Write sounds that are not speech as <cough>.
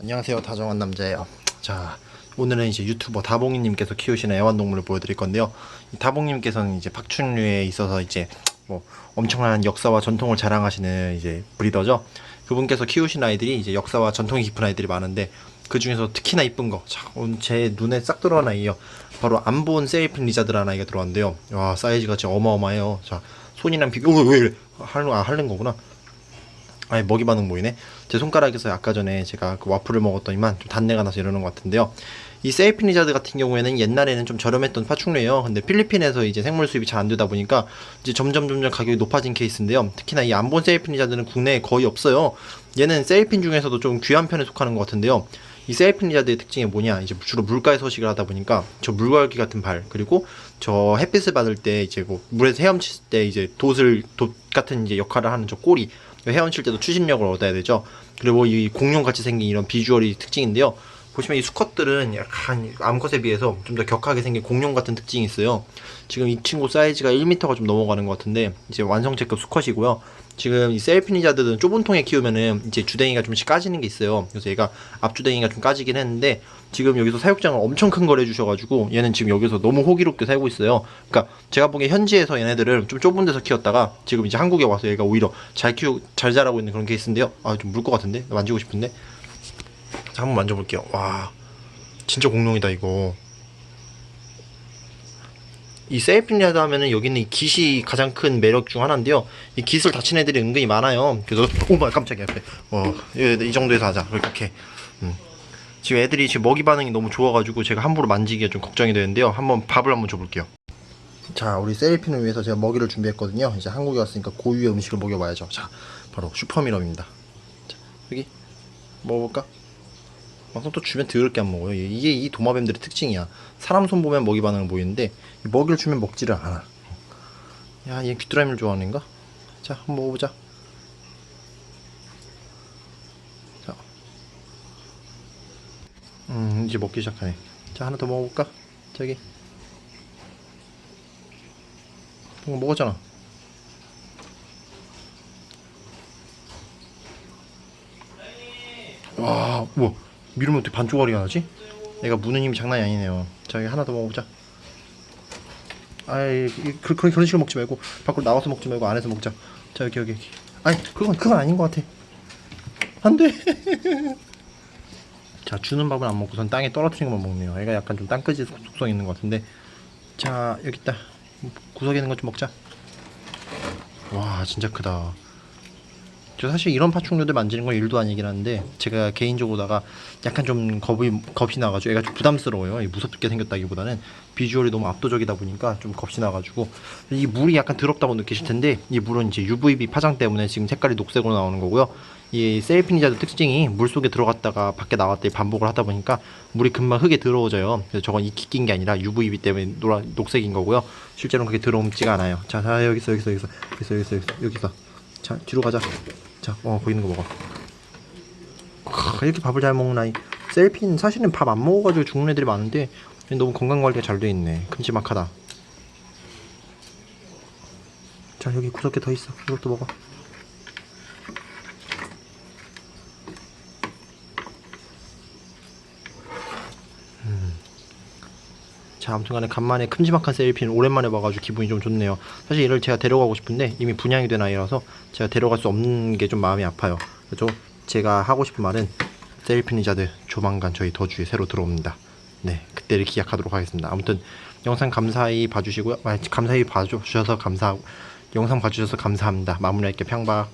안녕하세요 다정한 남자예요 자 오늘은 이제 유튜버 다봉이님께서 키우시는 애완동물을 보여드릴 건데요 이 다봉님께서는 이제 파충류에 있어서 이제 뭐 엄청난 역사와 전통을 자랑하시는 이제 브리더죠 그분께서 키우신 아이들이 이제 역사와 전통이 깊은 아이들이 많은데 그 중에서 특히나 이쁜 거, 자, 제 눈에 싹 들어간 아이요. 바로 안 본 세이핀 리자드라는 아이가 들어왔는데요. 와, 사이즈가 진짜 어마어마해요. 자, 손이랑 비교, 어, 왜 이래? 하는, 아, 하는 거구나. 아예 먹이 반응 보이네. 제 손가락에서 아까 전에 제가 그 와플을 먹었더니만 좀 단내가 나서 이러는 것 같은데요. 이 세이핀 리자드 같은 경우에는 옛날에는 좀 저렴했던 파충류예요. 근데 필리핀에서 이제 생물 수입이 잘 안 되다 보니까 이제 점점 점점 가격이 높아진 케이스인데요. 특히나 이 안본 세이핀 리자드는 국내에 거의 없어요. 얘는 세이핀 중에서도 좀 귀한 편에 속하는 것 같은데요. 이 세이핀 리자드의 특징이 뭐냐? 이제 주로 물가에 서식을 하다 보니까 저 물갈기 같은 발 그리고 저 햇빛을 받을 때 이제 뭐 물에서 헤엄칠 때 이제 돛을 돛 같은 이제 역할을 하는 저 꼬리 헤엄칠 때도 추진력을 얻어야 되죠. 그리고 이 공룡 같이 생긴 이런 비주얼이 특징인데요. 보시면 이 수컷들은 약간 암컷에 비해서 좀 더 격하게 생긴 공룡 같은 특징이 있어요. 지금 이 친구 사이즈가 1m가 좀 넘어가는 것 같은데 이제 완성체급 수컷이고요. 지금 이 셀피니자드는 좁은 통에 키우면은 이제 주댕이가 좀씩 까지는 게 있어요. 그래서 얘가 앞주댕이가 좀 까지긴 했는데 지금 여기서 사육장을 엄청 큰 걸 해주셔가지고 얘는 지금 여기서 너무 호기롭게 살고 있어요. 그러니까 제가 보기에 현지에서 얘네들을 좀 좁은 데서 키웠다가 지금 이제 한국에 와서 얘가 오히려 잘 키우 잘 자라고 있는 그런 케이스인데요. 아 좀 물 것 같은데 만지고 싶은데. 자 한번 만져볼게요. 와 진짜 공룡이다 이거. 이 세이핀리아드 하면은 여기는 이 깃이 가장 큰 매력 중 하나인데요. 이 깃을 다친 애들이 은근히 많아요. 그래서 <laughs> 오마 깜짝이야. 이, 이 정도에서 하자. 이렇게. 음. 지금 애들이 지금 먹이 반응이 너무 좋아가지고 제가 함부로 만지기가 좀 걱정이 되는데요. 한번 밥을 한번 줘볼게요. 자, 우리 세이핀을 위해서 제가 먹이를 준비했거든요. 이제 한국에 왔으니까 고유의 음식을 먹여봐야죠. 자, 바로 슈퍼미럼입니다. 자, 여기 먹어볼까? 막상 또 주면 더럽게 안 먹어요. 이게 이 도마뱀들의 특징이야. 사람 손 보면 먹이 반응을 보이는데 이 먹이를 주면 먹지를 않아. 야, 얘 귀뚜라미를 좋아하는 건가? 자, 한번 먹어보자. 자, 음, 이제 먹기 시작하네. 자, 하나 더 먹어볼까? 저기. 이거 먹었잖아. 와, 우와. 미루면 어떻게 반쪽알이가 나지? 내가 무는 힘이 장난이 아니네요. 자, 여기 하나 더 먹어보자. 아이, 이- 그, 그런, 그런 식으로 먹지 말고, 밖으로 나와서 먹지 말고, 안에서 먹자. 자, 여기, 여기, 여기. 아니, 그건, 그건 아닌 것 같아. 안 돼. <laughs> 자, 주는 밥은 안 먹고선 땅에 떨어뜨린 것만 먹네요. 얘가 약간 좀 땅끄지 속성 있는 것 같은데. 자, 여기 있다. 구석에 있는 것 좀 먹자. 와, 진짜 크다. 저 사실 이런 파충류들 만지는 건 일도 아니긴 한데 제가 개인적으로다가 약간 좀 겁이 겁이 나가지고 얘가 좀 부담스러워요. 이 무섭게 생겼다기보다는 비주얼이 너무 압도적이다 보니까 좀 겁이 나가지고 이 물이 약간 더럽다고 느끼실 텐데 이 물은 이제 UVB 파장 때문에 지금 색깔이 녹색으로 나오는 거고요. 이 세이피니자드 특징이 물 속에 들어갔다가 밖에 나왔다가 반복을 하다 보니까 물이 금방 흙에 들어오져요. 그래서 저건 익히 낀게 아니라 UVB 때문에 노란 녹색인 거고요. 실제로는 그게 들어오지가 않아요. 자, 자 여기서 여기서 여기서 여기서 여기서 여기서 자 뒤로 가자. 자, 어 보이는 거 먹어. 크, 이렇게 밥을 잘 먹는 아이. 셀핀 사실은 밥 안 먹어가지고 죽는 애들이 많은데 너무 건강 관리가 잘 돼 있네. 큼지막하다. 자 여기 구석에 더 있어. 이것도 먹어. 자, 아무튼간에 간만에 큼지막한 셀핀 오랜만에 봐가지고 기분이 좀 좋네요. 사실 얘를 제가 데려가고 싶은데 이미 분양이 된 아이라서 제가 데려갈 수 없는 게 좀 마음이 아파요. 그래서 제가 하고 싶은 말은 셀피니자드 조만간 저희 더주에 새로 들어옵니다. 네, 그때를 기약하도록 하겠습니다. 아무튼 영상 감사히 봐주시고요. 아, 감사히 봐주셔서 감사 영상 봐주셔서 감사합니다. 마무리할게 평박.